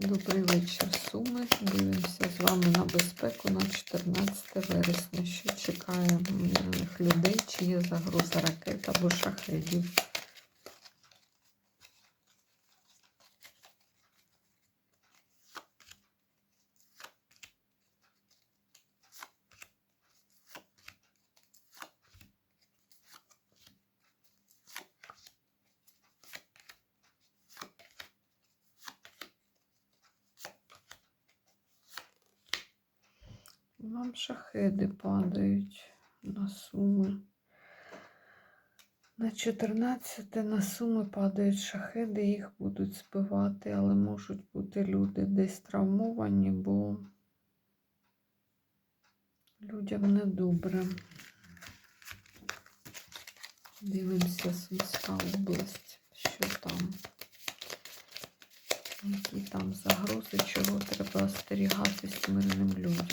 Добрий вечір, Суми. Дивимося з вами на безпеку на 14 вересня. Що чекає людей, чи є загроза ракет або шахедів. Вам шахеди падають на суми. На 14 на суми падають шахеди, їх будуть збивати, але можуть бути люди десь травмовані, бо людям недобре. Дивимося Сумська область, що там, які там загрози, чого треба остерігатись мирним людям.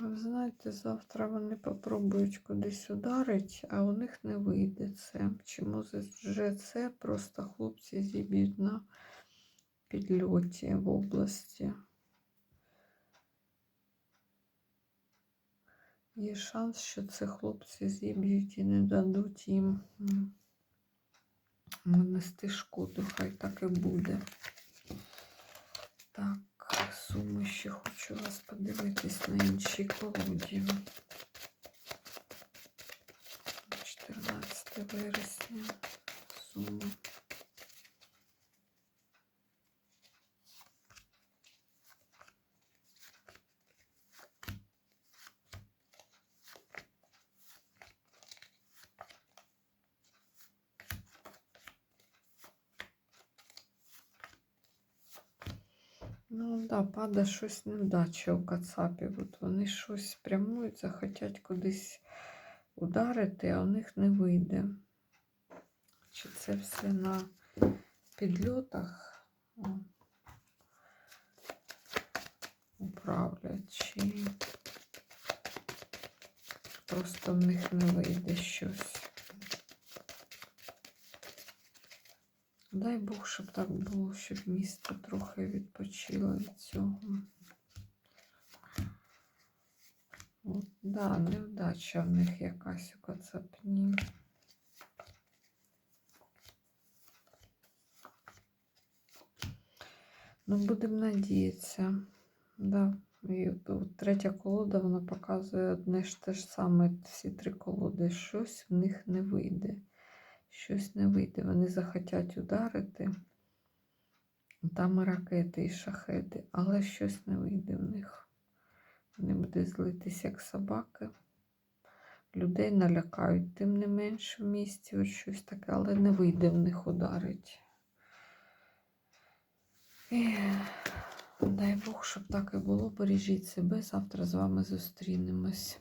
Ви знаєте, завтра вони попробують кудись ударити, а у них не вийде це. Чому вже це просто хлопці зіб'ють на підльоті в області. Є шанс, що це хлопці зіб'ють і не дадуть їм м, нанести шкоду. Хай так і буде. Так. Суми ще хочу вас подивитись на іншій колоді. 14 вересня. Суми. Ну, да, падає щось невдача у Кацапів. От вони щось прямують, захотять кудись ударити, а у них не вийде. Чи це все на підльотах управлять, чи просто в них не вийде щось. Дай Бог, щоб так було, щоб місто трохи відпочило від цього. От, да, невдача в них якась у Кацапні. Ну, будемо надіятися. Да. І третя колода, вона показує одне ж те ж саме, всі три колоди. Щось в них не вийде щось не вийде. Вони захотять ударити. Там і ракети, і шахети, але щось не вийде в них. Вони будуть злитися, як собаки. Людей налякають, тим не менше в місті ось щось таке, але не вийде в них ударить. І дай Бог, щоб так і було. Бережіть себе. Завтра з вами зустрінемось.